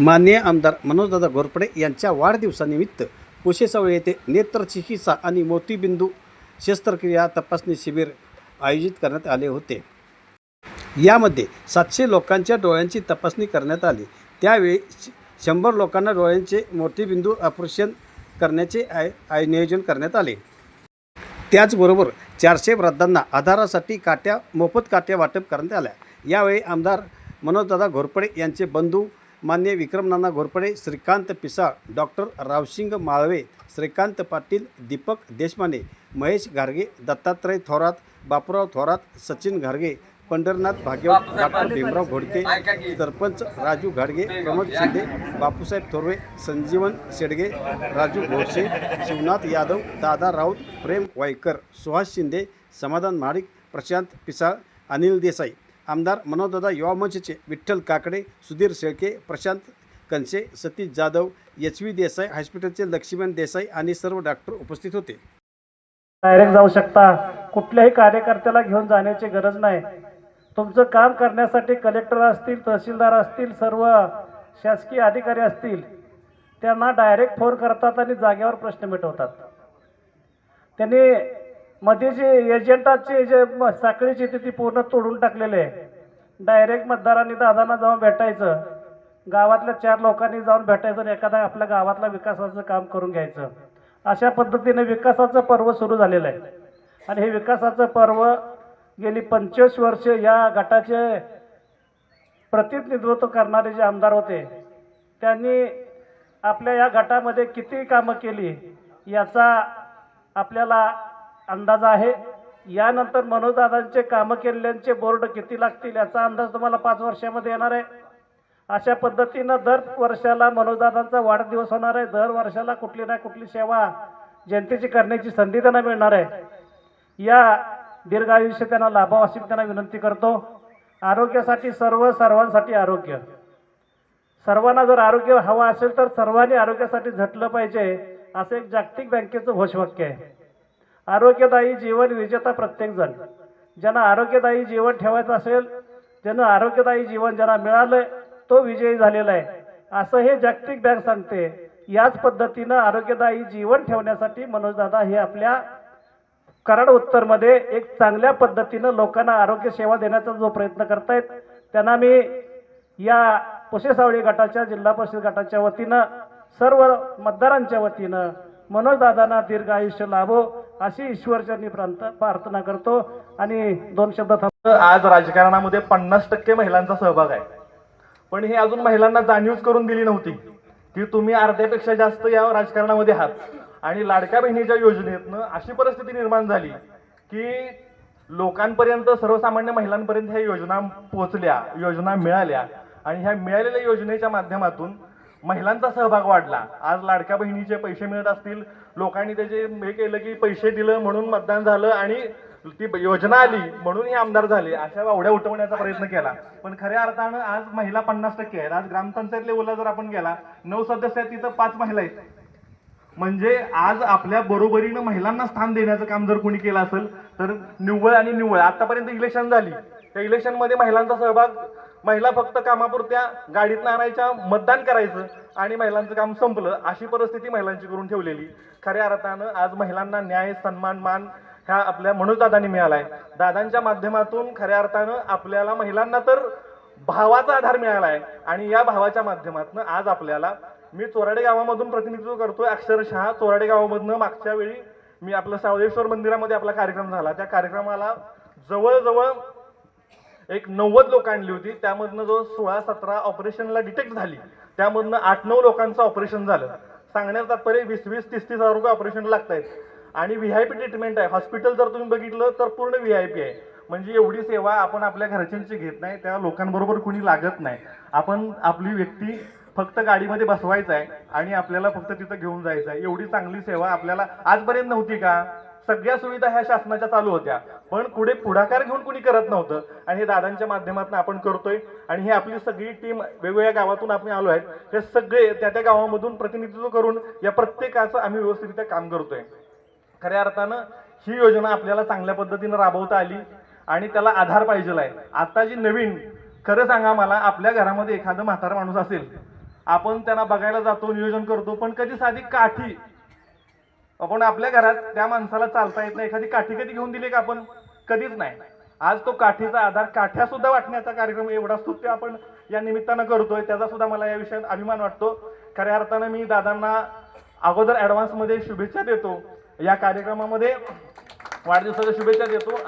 माननीय आमदार मनोजदादा घोरपडे यांच्या वाढदिवसानिमित्त कुशेसावळ येथे नेत्र चिकित्सा आणि मोतीबिंदू शस्त्रक्रिया तपासणी शिबिर आयोजित करण्यात आले होते. यामध्ये सातशे लोकांच्या डोळ्यांची तपासणी करण्यात आली. त्यावेळी श- शंभर लोकांना डोळ्यांचे मोतीबिंदू ऑपरेशन करण्याचे आय आय नियोजन करण्यात आले. त्याचबरोबर चारशे वृद्धांना आधारासाठी काट्या मोफत काट्या वाटप करण्यात आल्या. यावेळी आमदार मनोजदादा घोरपडे यांचे बंधू मान्य विक्रमनाना घोरपडे श्रीकांत पिसाळ डॉक्टर रावसिंग माळवे श्रीकांत पाटील दीपक देशमाने महेश घारगे दत्तात्रय थोरात बापूराव थोरात सचिन घारगे पंढरनाथ भाग्यवत डॉक्टर भीमराव घोडके सरपंच राजू घाडगे प्रमोद शिंदे बापूसाहेब थोरवे संजीवन शेडगे राजू घोडसे शिवनाथ यादव दादा राऊत प्रेम वायकर सुहास शिंदे समाधान महाडिक प्रशांत पिसाळ अनिल देसाई. आमदार मनोजदादा युवा मंचचे विठ्ठल काकडे सुधीर शेळके प्रशांत कंचे सतीश जाधव एच व्ही देसाई हॉस्पिटलचे लक्ष्मण देसाई आणि सर्व डॉक्टर उपस्थित होते. डायरेक्ट जाऊ शकता. कुठल्याही कार्यकर्त्याला घेऊन जाण्याची गरज नाही. तुमचं काम करण्यासाठी कलेक्टर असतील तहसीलदार असतील सर्व शासकीय अधिकारी असतील त्यांना डायरेक्ट फोन करतात आणि जागेवर प्रश्न मिटवतात. त्यांनी मध्ये जे एजंटाचे जे म- साखळीची होती ती पूर्ण तोडून टाकलेले. आहे डायरेक्ट मतदारांनी दादांना जाऊन भेटायचं. गावातल्या चार लोकांनी जाऊन भेटायचं आणि एखादा आपल्या गावातला विकासाचं काम करून घ्यायचं. अशा पद्धतीने विकासाचं पर्व सुरू झालेलं आहे. आणि हे विकासाचं पर्व गेली पंचवीस वर्ष या गटाचे प्रतिनिधित्व करणारे जे आमदार होते त्यांनी आपल्या या गटामध्ये किती कामं केली याचा आपल्याला अंदाज आहे. यानंतर मनोजदादांचे कामं केलेल्यांचे बोर्ड किती लागतील याचा अंदाज तुम्हाला पाच वर्षामध्ये येणार आहे. अशा पद्धतीनं दर वर्षाला मनोजदादांचा वाढदिवस होणार आहे. दर वर्षाला कुठली ना कुठली सेवा जनतेची करण्याची संधी त्यांना मिळणार आहे. या दीर्घायुष्य त्यांना लाभावं अशी त्यांना विनंती करतो. आरोग्यासाठी सर्व सर्वांसाठी आरोग्य. सर्वांना जर आरोग्य हवं असेल तर सर्वांनी आरोग्यासाठी झटलं पाहिजे असं एक जागतिक बँकेचं घोषवाक्य आहे. आरोग्यदायी जीवन विजेता प्रत्येकजण ज्यांना आरोग्यदायी जीवन ठेवायचं असेल ज्यांना आरोग्यदायी जीवन ज्यांना मिळालं तो विजयी झालेला आहे. असं हे जागतिक बँक सांगते. याच पद्धतीनं आरोग्यदायी जीवन ठेवण्यासाठी मनोजदादा हे आपल्या कराड उत्तरमध्ये एक चांगल्या पद्धतीनं लोकांना आरोग्य सेवा देण्याचा जो प्रयत्न करतायत त्यांना मी या पुसेसावळी गटाच्या जिल्हा परिषद गटाच्या वतीनं सर्व मतदारांच्या वतीनं मनोजदादांना दीर्घ आयुष्य लाभो अशी ईश्वरचरणी प्रांत प्रार्थना करतो. आणि दोन शब्द आज राजकारणामध्ये पन्नास टक्के महिलांचा सहभाग आहे. पण हे अजून महिलांना जाणीवच करून दिली नव्हती की तुम्ही अर्ध्यापेक्षा जास्त या राजकारणामध्ये आहात. आणि लाडक्या बहिणीच्या योजनेतनं अशी परिस्थिती निर्माण झाली की लोकांपर्यंत सर्वसामान्य महिलांपर्यंत ह्या योजना पोहोचल्या योजना मिळाल्या. आणि ह्या मिळालेल्या योजनेच्या माध्यमातून महिलांचा सहभाग वाढला. आज लाडक्या बहिणीचे पैसे मिळत असतील. लोकांनी त्याचे हे केलं की पैसे दिलं म्हणून मतदान झालं आणि ती योजना आली म्हणून हे आमदार झाले. अशा वावड्या उठवण्याचा प्रयत्न केला. पण खऱ्या अर्थानं आज महिला पन्नास टक्के आहेत. आज ग्रामपंचायत लेवलला जर आपण गेला नऊ सदस्य आहेत तिथं पाच महिला आहेत. म्हणजे आज आपल्या बरोबरीनं महिलांना स्थान देण्याचं काम जर कोणी केलं असेल तर निव्वळ आणि निव्वळ. आतापर्यंत इलेक्शन झाली. त्या इलेक्शनमध्ये महिलांचा सहभाग महिला फक्त कामापुरत्या गाडीत आणायच्या मतदान करायचं आणि महिलांचं काम संपलं अशी परिस्थिती महिलांची करून ठेवलेली. खऱ्या अर्थानं आज महिलांना न्याय सन्मान मान ह्या आपल्या मनोजदादांनी मिळालाय. दादांच्या माध्यमातून खऱ्या अर्थानं आपल्याला महिलांना तर भावाचा आधार मिळाला आहे आणि या भावाच्या माध्यमातून आज आपल्याला मी चोराडे गावामधून प्रतिनिधित्व करतोय. अक्षरशः चोराडे गावामधनं मागच्या वेळी मी आपलं सावदेश्वर मंदिरामध्ये आपला कार्यक्रम झाला. त्या कार्यक्रमाला जवळजवळ एक नव्वद लोक आणली होती. त्यामधनं जो सोळा सतरा ऑपरेशनला डिटेक्ट झाली त्यामधनं आठ नऊ लोकांचं ऑपरेशन झालं. सांगण्याचं तात्पर्य वीस वीस तीस तीस हजार रुपये ऑपरेशन लागत आहेत आणि व्ही आय पी ट्रीटमेंट आहे. हॉस्पिटल जर तुम्ही बघितलं तर पूर्ण व्ही आय पी आहे. म्हणजे एवढी सेवा आपण आपल्या घरच्यांची घेत नाही. त्या लोकांबरोबर कुणी लागत नाही. आपण आपली व्यक्ती फक्त गाडीमध्ये बसवायचं आहे आणि आपल्याला फक्त तिथं घेऊन जायचं आहे. एवढी चांगली सेवा आपल्याला आजपर्यंत नव्हती का? सगळ्या सुविधा ह्या शासनाच्या चालू होत्या. पण पुढे पुढाकार घेऊन कुणी करत नव्हतं. आणि हे दादांच्या माध्यमातून आपण करतोय. आणि ही आपली सगळी टीम वेगवेगळ्या गावातून आपण आलो आहेत. हे सगळे त्या त्या गावामधून प्रतिनिधित्व करून या प्रत्येकाचं आम्ही व्यवस्थितरित्या काम करतोय. खऱ्या अर्थानं ही योजना आपल्याला चांगल्या पद्धतीनं राबवता आली. आणि त्याला आधार पाहिजे आहे आता जी नवीन खरं सांगा मला आपल्या घरामध्ये एखादं म्हातारा माणूस असेल आपण त्यांना बघायला जातो नियोजन करतो पण कधी साधी काठी आपण आपल्या घरात त्या माणसाला चालता येत नाही. एखादी काठी कधी घेऊन दिली का आपण? कधीच नाही. आज तो काठीचा आधार काठ्या सुद्धा वाटण्याचा कार्यक्रम एवढा स्तुत्य आपण या निमित्तानं करतोय. त्याचा सुद्धा मला या विषयात अभिमान वाटतो. खऱ्या अर्थानं मी दादांना अगोदर ऍडव्हान्समध्ये शुभेच्छा देतो. या कार्यक्रमामध्ये वाढदिवसाच्या शुभेच्छा देतो.